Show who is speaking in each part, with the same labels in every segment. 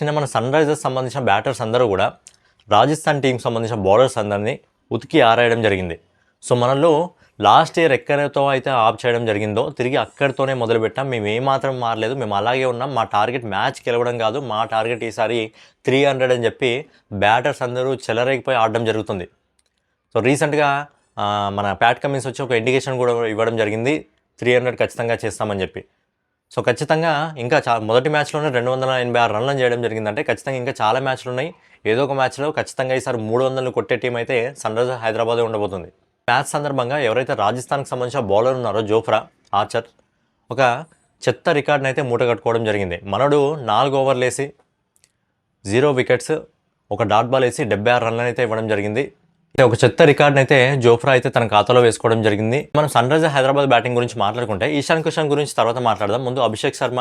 Speaker 1: నిన్న మన sun Risers సంబంధించిన బ్యాటర్స్ అందరూ కూడా రాజస్థాన్ టీంకి సంబంధించిన బౌలర్స్ అందరినీ ఉతికి ఆరేయడం జరిగింది. సో మనలో లాస్ట్ ఇయర్ ఎక్కడితో అయితే ఆఫ్ చేయడం జరిగిందో తిరిగి అక్కడితోనే మొదలుపెట్టాం. మేము ఏమాత్రం మారలేదు. మేము అలాగే ఉన్నాం. మా టార్గెట్ మ్యాచ్ గెలవడం కాదు. మా టార్గెట్ ఈసారి త్రీ హండ్రెడ్ అని చెప్పి బ్యాటర్స్ అందరూ చెలరేగిపోయి ఆడడం జరుగుతుంది. సో రీసెంట్గా మన ప్యాట్ కమిన్స్ వచ్చి ఒక ఇండికేషన్ కూడా ఇవ్వడం జరిగింది. త్రీ హండ్రెడ్ ఖచ్చితంగా చేస్తామని చెప్పి. సో ఖచ్చితంగా ఇంకా చా మొదటి మ్యాచ్లోనే రెండు వందల ఎనభై ఆరు రన్లను చేయడం జరిగిందంటే ఖచ్చితంగా ఇంకా చాలా మ్యాచ్లు ఉన్నాయి. ఏదో ఒక మ్యాచ్లో ఖచ్చితంగా ఈసారి మూడు వందలు కొట్టే టీం అయితే సన్ రైజర్స్ హైదరాబాదే ఉండబోతుంది. మ్యాచ్ సందర్భంగా ఎవరైతే రాజస్థాన్కి సంబంధించిన బౌలర్ ఉన్నారో జోఫ్రా ఆర్చర్ ఒక చెత్త రికార్డ్ని అయితే మూట కట్టుకోవడం జరిగింది. మనడు నాలుగు ఓవర్లు వేసి జీరో వికెట్స్ ఒక డాట్ బాల్ వేసి డెబ్బై ఆరు రన్లను అయితే ఇవ్వడం జరిగింది. ఒక చెత్త రికార్డ్ అయితే జోఫ్రా అయితే తన ఖాతాలో వేసుకోవడం జరిగింది. మనం సన్ రైజర్ హైదరాబాద్ బ్యాటింగ్ గురించి మాట్లాడుకుంటే ఈశాన్ కిషన్ గురించి తర్వాత మాట్లాడదాం. ముందు Abhishek Sharma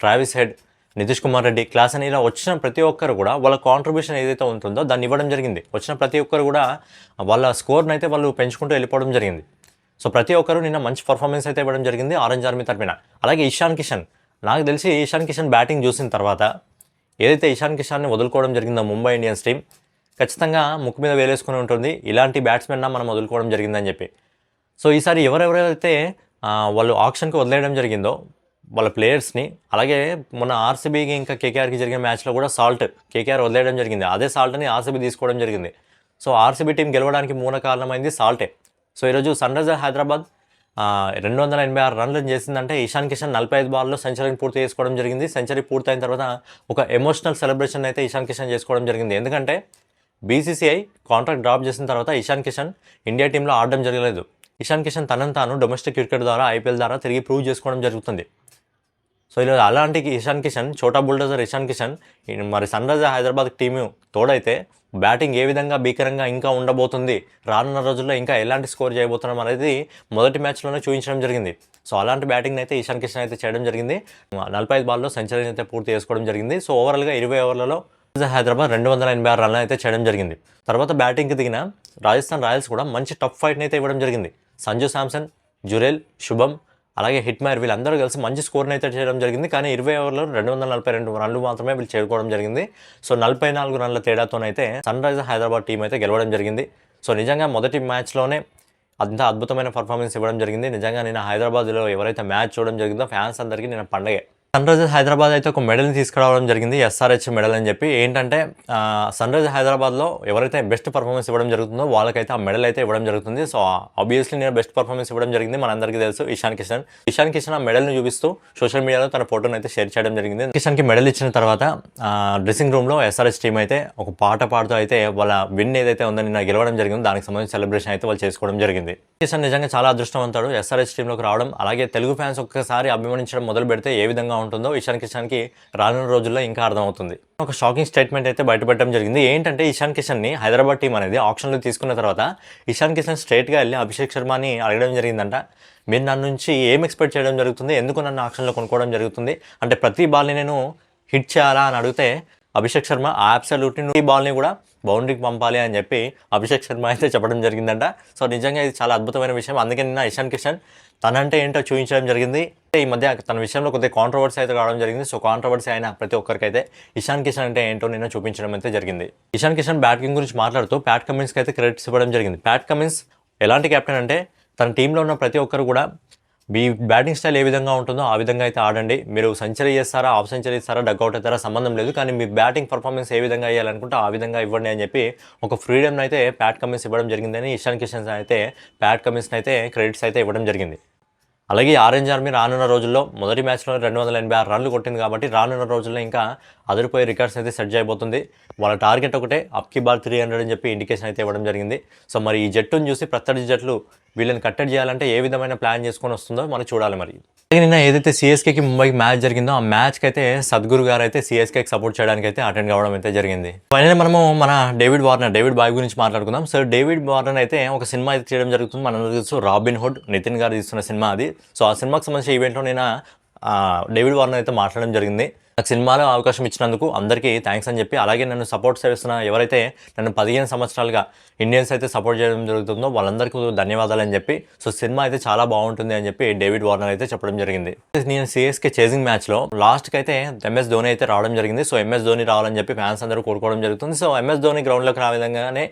Speaker 1: Travis Head Nitish Kumar Reddy Klaasen అని ఇలా వచ్చిన ప్రతి ఒక్కరు కూడా వాళ్ళ కాంట్రిబ్యూషన్ ఏదైతే ఉంటుందో దాన్ని ఇవ్వడం జరిగింది. వచ్చిన ప్రతి ఒక్కరు కూడా వాళ్ళ స్కోర్ని అయితే వాళ్ళు పెంచుకుంటూ వెళ్ళిపోవడం జరిగింది. సో ప్రతి ఒక్కరు నిన్న మంచి పర్ఫార్మెన్స్ అయితే ఇవ్వడం జరిగింది ఆరెంజ్ ఆర్మీ తరపున. అలాగే ఇషాన్ కిషన్ నాకు తెలిసి ఇషాన్ కిషన్ బ్యాటింగ్ చూసిన తర్వాత ఏదైతే ఇషాన్ కిషాన్ని వదులుకోవడం జరిగిందో ముంబై ఇండియన్స్ టీం ఖచ్చితంగా ముక్కు మీద వేలేసుకుని ఉంటుంది. ఇలాంటి బ్యాట్స్మెన్ మనం వదులుకోవడం జరిగిందని చెప్పి. సో ఈసారి ఎవరెవరైతే వాళ్ళు ఆప్షన్కి వదిలేయడం జరిగిందో వాళ్ళ ప్లేయర్స్ని అలాగే మొన్న ఆర్సీబీకి ఇంకా కేకేఆర్కి జరిగిన మ్యాచ్లో కూడా సాల్ట్ కేకేఆర్ వదిలేయడం జరిగింది. అదే సాల్ట్ని ఆర్సీబీ తీసుకోవడం జరిగింది. సో ఆర్సీబీ టీం గెలవడానికి మూల కారణమైంది సాల్టే సో ఈరోజు సన్ రైజర్ హైదరాబాద్ రెండు వందల ఎనభై ఆరు రన్లు చేసిందంటే ఇషాన్ కిషన్ నలభై ఐదు బాల్లో సెంచరీని పూర్తి చేసుకోవడం జరిగింది. సెంచరీ పూర్తయిన తర్వాత ఒక ఎమోషనల్ సెలబ్రేషన్ అయితే ఇషాన్ కిషన్ చేసుకోవడం జరిగింది. ఎందుకంటే బీసీసీఐ కాంట్రాక్ట్ డ్రాప్ చేసిన తర్వాత ఇషాన్ కిషన్ ఇండియా టీంలో ఆడడం జరగలేదు. ఇషాన్ కిషన్ తనను తాను డొమెస్టిక్ క్రికెట్ ద్వారా ఐపీఎల్ ద్వారా తిరిగి ప్రూవ్ చేసుకోవడం జరుగుతుంది. సో ఇలా అలాంటి ఇషాన్ కిషన్ చోటా బుల్డోజర్ ఇషాన్ కిషన్ మరి సన్ రైజర్ హైదరాబాద్ టీము తోడైతే బ్యాటింగ్ ఏ విధంగా భీకరంగా ఇంకా ఉండబోతుంది రానున్న రోజుల్లో ఇంకా ఎలాంటి స్కోర్ చేయబోతున్నాం అనేది మొదటి మ్యాచ్లోనే చూపించడం జరిగింది. సో అలాంటి బ్యాటింగ్ అయితే ఇషాన్ కిషన్ అయితే చేయడం జరిగింది. నలభై ఐదు బాల్లో సెంచరీ అయితే పూర్తి చేసుకోవడం జరిగింది. సో ఓవరాల్గా ఇరవై ఓవర్లలో హైదరాబాద్ రెండు వందల ఎనభై ఆరు రన్లు అయితే చేయడం జరిగింది. తర్వాత బ్యాటింగ్కి దిగిన రాజస్థాన్ రాయల్స్ కూడా మంచి టఫ్ ఫైట్ని అయితే ఇవ్వడం జరిగింది. సంజు శాంసన్ జురేల్ శుభం అలాగే హిట్ మైర్ వీళ్ళందరూ కలిసి మంచి స్కోర్ని అయితే చేయడం జరిగింది. కానీ ఇరవై ఓవర్లో రెండు వందల నలభై రెండు రన్లు మాత్రమే వీళ్ళు చేరుకోవడం జరిగింది. సో నలభై నాలుగు రన్ల తేడాతోనైతే సన్ రైజర్ హైదరాబాద్ టీం అయితే గెలవడం జరిగింది. సో నిజంగా మొదటి మ్యాచ్లోనే అంత అద్భుతమైన పర్ఫార్మెన్స్ ఇవ్వడం జరిగింది. నిజంగా నేను హైదరాబాద్లో ఎవరైతే మ్యాచ్ చూడడం జరిగిందో ఫ్యాన్స్ అందరికీ నేను పండగే. సన్ రైజర్స్ హైదరాబాద్ అయితే ఒక మెడల్ని తీసుకురావడం జరిగింది ఎస్ఆర్హెచ్ మెడల్ అని చెప్పి. ఏంటంటే సన్ రైజర్స్ హైదరాబాద్లో ఎవరైతే బెస్ట్ పర్ఫార్మెన్స్ ఇవ్వడం జరుగుతుందో వాళ్ళకైతే ఆ మెడల్ అయితే ఇవ్వడం జరుగుతుంది. సో ఆబ్వియస్లీ నేను బెస్ట్ పర్ఫార్మెన్స్ ఇవ్వడం జరిగింది మనందరికీ తెలుసు. ఇషాన్ కిషన్ ఇషాన్ కిషన్ ఆ మెడల్ని చూపిస్తూ సోషల్ మీడియాలో తన ఫోటోను అయితే షేర్ చేయడం జరిగింది. కిషన్కి మెడల్ ఇచ్చిన తర్వాత డ్రెస్సింగ్ రూమ్లో ఎస్ఆర్హెచ్ టీం అయితే ఒక పాట పాడుతూ అయితే వాళ్ళ విన్ ఏదైతే ఉందో నిన్న గెలవడం జరిగింది దానికి సంబంధించి సెలబ్రేషన్ అయితే వాళ్ళు చేసుకోవడం జరిగింది. కిషన్ నిజంగా చాలా అదృష్టవంతుడు. ఎస్ఆర్హెచ్ టీంలోకి రావడం అలాగే తెలుగు ఫ్యాన్స్ ఒక్కసారి అభిమానించడం మొదలు పెడితే ఏ విధంగా ఉంటుందో ఇషాన్ కిషన్కి రానున్న రోజుల్లో ఇంకా అర్థమవుతుంది. ఒక షాకింగ్ స్టేట్మెంట్ అయితే బయటపెట్టడం జరిగింది. ఏంటంటే ఇషాన్ కిషన్ని హైదరాబాద్ టీం అనేది ఆప్షన్లో తీసుకున్న తర్వాత ఇషాన్ కిషన్ స్ట్రైట్గా వెళ్ళి అభిషేక్ శర్మని అడగడం జరిగిందంట. మీరు నన్ను నుంచి ఏం ఎక్స్పెక్ట్ చేయడం జరుగుతుంది? ఎందుకు నన్ను ఆప్షన్లో కొనుక్కోవడం జరుగుతుంది? అంటే ప్రతి బాల్ని నేను హిట్ చేయాలా అని అడిగితే అభిషేక్ శర్మ ఆ అబ్సల్యూట్ని ఈ బాల్ని కూడా బౌండరీకి పంపాలి అని చెప్పి అభిషేక్ శర్మ అయితే చెప్పడం జరిగిందంట. సో నిజంగా ఇది చాలా అద్భుతమైన విషయం. అందుకే నిన్న ఇషాన్ కిషన్ తనంటే ఏంటో చూపించడం జరిగింది. ఈ మధ్య తన విషయంలో కొద్దిగా కాంట్రవర్సీ అయితే రావడం జరిగింది. సో కాంట్రవర్సీ అయిన ప్రతి ఒక్కరికైతే ఇషాన్ కిషన్ అంటే ఏంటో నిన్న చూపించడం అయితే జరిగింది. ఇషాన్ కిషన్ బ్యాటింగ్ గురించి మాట్లాడుతూ ప్యాట్ కమిన్స్కి అయితే క్రెడిట్స్ ఇవ్వడం జరిగింది. ప్యాట్ కమిన్స్ ఎలాంటి కెప్టెన్ అంటే తన టీంలో ఉన్న ప్రతి ఒక్కరు కూడా మీ బ్యాటింగ్ స్టైల్ ఏ విధంగా ఉంటుందో ఆ విధంగా అయితే ఆడండి. మీరు సెంచరీ చేస్తారా ఆఫ్ సెంచరీ ఇస్తారా డగ్అవుట్ అవుతారా సంబంధం లేదు. కానీ మీ బ్యాటింగ్ పర్ఫార్మెన్స్ ఏ విధంగా వేయాలనుకుంటే ఆ విధంగా ఇవ్వండి అని చెప్పి ఒక ఫ్రీడమ్ అయితే ప్యాట్ కమిన్స్ ఇవ్వడం జరిగిందని ఇషాన్ కిషన్ అయితే ప్యాట్ కమిన్స్ అయితే క్రెడిట్స్ అయితే ఇవ్వడం జరిగింది. అలాగే ఆరెంజ్ ఆర్మీ రానున్న రోజుల్లో మొదటి మ్యాచ్లో రెండు వందల ఎనభై ఆరు రన్లు కొట్టింది కాబట్టి రానున్న రోజుల్లో ఇంకా అదిరిపోయే రికార్డ్స్ అయితే సెట్ చేయబోతుంది. వాళ్ళ టార్గెట్ ఒకటే అప్కి బాల్ త్రీ హండ్రెడ్ అని చెప్పి ఇండికేషన్ అయితే ఇవ్వడం జరిగింది. సో మరి ఈ జట్టును చూసి ప్రత్యర్థి జట్లు వీళ్ళని కట్టడి చేయాలంటే ఏ విధమైన ప్లాన్ చేసుకొని వస్తుందో మనం చూడాలి మరి. నిన్న ఏదైతే సిఎస్కేకి ముంబైకి మ్యాచ్ జరిగిందో ఆ మ్యాచ్కి అయితే సద్గురు గారు అయితే సిఎస్కేకి సపోర్ట్ చేయడానికి అయితే అటెండ్ కావడం అయితే జరిగింది. ఫైనల్ మనము మన డేవిడ్ వార్నర్ డేవిడ్ బాయ్ గురించి మాట్లాడుకుందాం. సో డేవిడ్ వార్నర్ అయితే ఒక సినిమా అయితే చేయడం జరుగుతుంది. మనం తెలుసు రాబిన్ హుడ్ నితిన్ గారు తీస్తున్న సినిమా అది. సో ఆ సినిమాకి సంబంధించిన ఈవెంట్లో నేను డేవిడ్ వార్నర్ అయితే మాట్లాడడం జరిగింది. నాకు సినిమాలో అవకాశం ఇచ్చినందుకు అందరికీ థ్యాంక్స్ అని చెప్పి అలాగే నన్ను సపోర్ట్ చేస్తున్న ఎవరైతే నన్ను పదిహేను సంవత్సరాలుగా ఇండియన్స్ అయితే సపోర్ట్ చేయడం జరుగుతుందో వాళ్ళందరికీ ధన్యవాదాలు అని చెప్పి సో సినిమా అయితే చాలా బాగుంటుంది అని చెప్పి డేవిడ్ వార్నర్ అయితే చెప్పడం జరిగింది. నేను సిఎస్కే చేసింగ్ మ్యాచ్లో లాస్ట్కి అయితే ఎంఎస్ ధోని అయితే రావడం జరిగింది. సో ఎంఎస్ ధోని రావాలని చెప్పి ఫ్యాన్స్ అందరూ కోరుకోవడం జరుగుతుంది. సో ఎంఎస్ ధోని గ్రౌండ్లోకి రా విధంగానే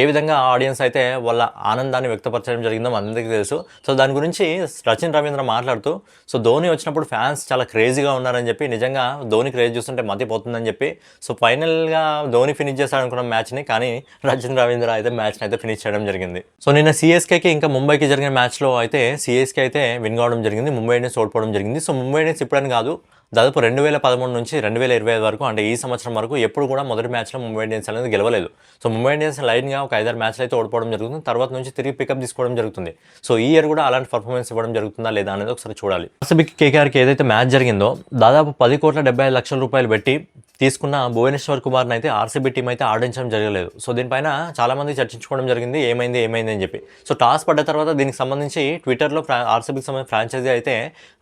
Speaker 1: ఏ విధంగా ఆడియన్స్ అయితే వాళ్ళ ఆనందాన్ని వ్యక్తపరచడం జరిగిందో అందరికీ తెలుసు. సో దాని గురించి రచిన్ రవీంద్ర మాట్లాడుతూ సో ధోని వచ్చినప్పుడు ఫ్యాన్స్ చాలా క్రేజీగా ఉన్నారని చెప్పి నిజంగా ధోని క్రేజ్ చూస్తుంటే మతిపోతుందని చెప్పి సో ఫైనల్గా ధోని ఫినిష్ చేస్తాడు అనుకున్న మ్యాచ్ని కానీ రజన్ రవీంద్ర అయితే మ్యాచ్ని అయితే ఫినిష్ చేయడం జరిగింది. సో నిన్న సిఎస్కేకి ఇంకా ముంబైకి జరిగిన మ్యాచ్లో అయితే సిఎస్కే అయితే విన్ కావడం జరిగింది ముంబై ఇండియన్స్ ఓడిపోవడం జరిగింది. సో ముంబై ఇండియన్స్ ఇప్పుడని కాదు దాదాపు రెండు వేల పదమూడు నుంచి రెండు వేల ఇరవై ఐదు వరకు అంటే ఈ సంవత్సరం వరకు ఎప్పుడు కూడా మొదటి మ్యాచ్లో ముంబై ఇండియన్స్ అనేది గెలవలేదు. సో ముంబై ఇండియన్స్ లైన్గా ఒక ఐదారు మ్యాచ్లు అయితే ఓడిపోవడం జరుగుతుంది. తర్వాత నుంచి తిరిగి పికప్ తీసుకోవడం జరుగుతుంది. సో ఈ ఇయర్ కూడా అలాంటి పర్ఫార్మెన్స్ ఇవ్వడం జరుగుతుందా లేదా అనేది ఒకసారి చూడాలి. ఆర్సీబీకి కేకేఆర్కి ఏదైతే మ్యాచ్ జరిగిందో దాదాపు పది కోట్ల డెబ్బై ఐదు లక్షల రూపాయలు పెట్టి తీసుకున్న భువనేశ్వర్ కుమార్ని అయితే ఆర్సీబీ టీం అయితే ఆడించడం జరగలేదు. సో దీనిపైన చాలామంది చర్చించుకోవడం జరిగింది. ఏమైంది ఏమైంది అని చెప్పి. సో టాస్ పడ్డ తర్వాత దీనికి సంబంధించి ట్విట్టర్లో ఫ్రా ఆర్సీబీకి సంబంధించిన ఫ్రాంచైజీ అయితే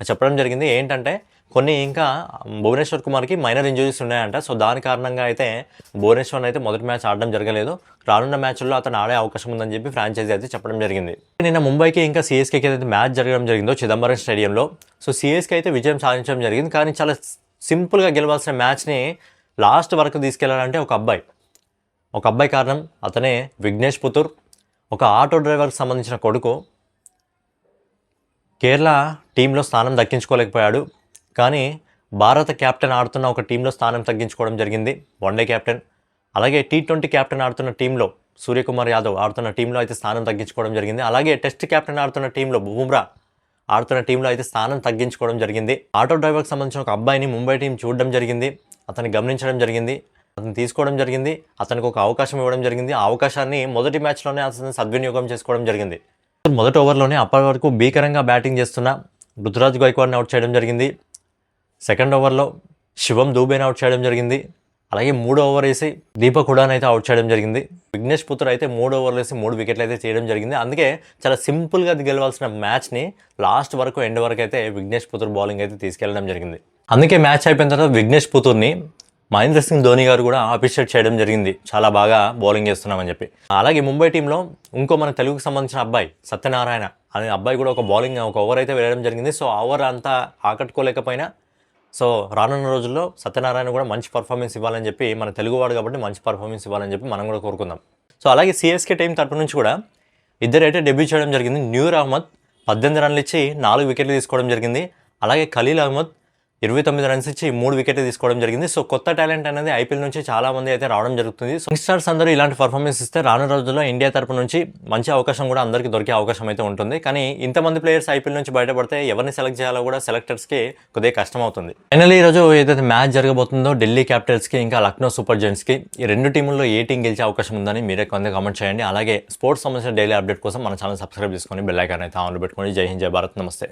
Speaker 1: చెప్పడం జరిగింది. ఏంటంటే కొన్ని ఇంకా భువనేశ్వర్ కుమార్కి మైనర్ ఇంజరీస్ ఉన్నాయంట. సో దాని కారణంగా అయితే భువనేశ్వర్ అయితే మొదటి మ్యాచ్ ఆడడం జరగలేదు. రానున్న మ్యాచ్ల్లో అతను ఆడే అవకాశం ఉందని చెప్పి ఫ్రాంచైజీ అయితే చెప్పడం జరిగింది. నిన్న ముంబైకి ఇంకా సిఎస్కేకి ఏదైతే మ్యాచ్ జరగడం జరిగిందో చిదంబరం స్టేడియంలో. సో సిఎస్కే అయితే విజయం సాధించడం జరిగింది. కానీ చాలా సింపుల్గా గెలవాల్సిన మ్యాచ్ని లాస్ట్ వరకు తీసుకెళ్ళాలంటే ఒక అబ్బాయి. ఒక అబ్బాయి కారణం అతనే విఘ్నేష్ పుతూర్ ఒక ఆటో డ్రైవర్కి సంబంధించిన కొడుకు. కేరళ టీంలో స్థానం దక్కించుకోలేకపోయాడు. కానీ భారత కెప్టెన్ ఆడుతున్న ఒక టీంలో స్థానం తగ్గించుకోవడం జరిగింది. One day captain. అలాగే టీ ట్వంటీ కెప్టెన్ ఆడుతున్న టీంలో సూర్యకుమార్ యాదవ్ ఆడుతున్న టీంలో అయితే స్థానం తగ్గించుకోవడం జరిగింది. అలాగే టెస్ట్ కెప్టెన్ ఆడుతున్న టీంలో బుమ్రా ఆడుతున్న టీంలో అయితే స్థానం తగ్గించుకోవడం జరిగింది. ఆటో డ్రైవర్కి సంబంధించిన ఒక అబ్బాయిని ముంబై టీం చూడడం జరిగింది. అతన్ని గమనించడం జరిగింది. అతను తీసుకోవడం జరిగింది. అతనికి ఒక అవకాశం ఇవ్వడం జరిగింది. ఆ అవకాశాన్ని మొదటి మ్యాచ్లోనే అతను సద్వినియోగం చేసుకోవడం జరిగింది. మొదటి ఓవర్లోనే అప్పటి వరకు భీకరంగా బ్యాటింగ్ చేస్తున్న రుతురాజ్ గైక్వాడ్ని అవుట్ చేయడం జరిగింది. సెకండ్ ఓవర్లో శివం దూబేని అవుట్ చేయడం జరిగింది. అలాగే మూడో ఓవర్ వేసి దీపక్ హుడాన్ అయితే అవుట్ చేయడం జరిగింది. విఘ్నేష్ పుత్ర అయితే మూడు ఓవర్లు వేసి మూడు వికెట్లు అయితే చేయడం జరిగింది. అందుకే చాలా సింపుల్గా గెలవాల్సిన మ్యాచ్ని లాస్ట్ వరకు ఎండ్ వరకు అయితే విఘ్నేష్ పుత్ర బౌలింగ్ అయితే తీసుకెళ్ళడం జరిగింది. అందుకే మ్యాచ్ అయిపోయిన తర్వాత విఘ్నేష్ పుతూర్ని మహేంద్ర సింగ్ ధోని గారు కూడా అప్రిషియేట్ చేయడం జరిగింది. చాలా బాగా బౌలింగ్ చేస్తున్నామని చెప్పి. అలాగే ముంబై టీంలో ఇంకో మన తెలుగుకు సంబంధించిన అబ్బాయి సత్యనారాయణ. అనే అబ్బాయి కూడా ఒక బౌలింగ్ ఒక ఓవర్ అయితే వేయడం జరిగింది. సో ఓవర్ అంతా ఆకట్టుకోలేకపోయినా సో రానున్న రోజుల్లో సత్యనారాయణ కూడా మంచి పర్ఫార్మెన్స్ ఇవ్వాలని చెప్పి మన తెలుగువాడు కాబట్టి మంచి పర్ఫార్మెన్స్ ఇవ్వాలని చెప్పి మనం కూడా కోరుకుందాం. సో అలాగే సిఎస్కే టీం తరపు నుంచి కూడా ఇద్దరైతే డెబ్యూ చేయడం జరిగింది. న్యూర్ అహ్మద్ పద్దెనిమిది రన్లు ఇచ్చి నాలుగు వికెట్లు తీసుకోవడం జరిగింది. అలాగే ఖలీల్ అహ్మద్ ఇరవై తొమ్మిది రన్స్ ఇచ్చి మూడు వికెట్ తీసుకోవడం జరిగింది. సో కొత్త టాలెంట్ అనేది ఐపీఎల్ నుంచి చాలా మంది అయితే రావడం జరుగుతుంది. సో యంగ్స్టర్స్ అందరూ ఇలాంటి పర్ఫార్మెన్స్ ఇస్తే రాను రోజుల్లో ఇండియా తరపు నుంచి మంచి అవకాశం కూడా అందరికీ దొరికే అవకాశం అయితే ఉంటుంది. కానీ ఇంతమంది ప్లేయర్స్ ఐపీఎల్ నుంచి బయటపడితే ఎవరిని సెలెక్ట్ చేయాలో కూడా సెలెక్టర్స్కి కొద్దిగా కష్టం అవుతుంది ఫైనల్ ఈ రోజు ఏదైతే మ్యాచ్ జరగబోతుందో ఢిల్లీ క్యాపిటల్స్కి ఇంకా లక్నో సూపర్ జెంట్స్కి ఈ రెండు టీముల్లో ఏ టీం గెలిచే అవకాశం ఉందని మీరే కొంత కామెంట్ చేయండి. అలాగే స్పోర్ట్స్ సంబంధించిన డైలీ అప్డేట్ కోసం మన ఛానల్ సబ్స్క్రైబ్ చేసుకొని బెల్ ఐకాన్ అయితే ఆన్లో పెట్టుకొని. జై హింద్ జై భారత్. నమస్తే.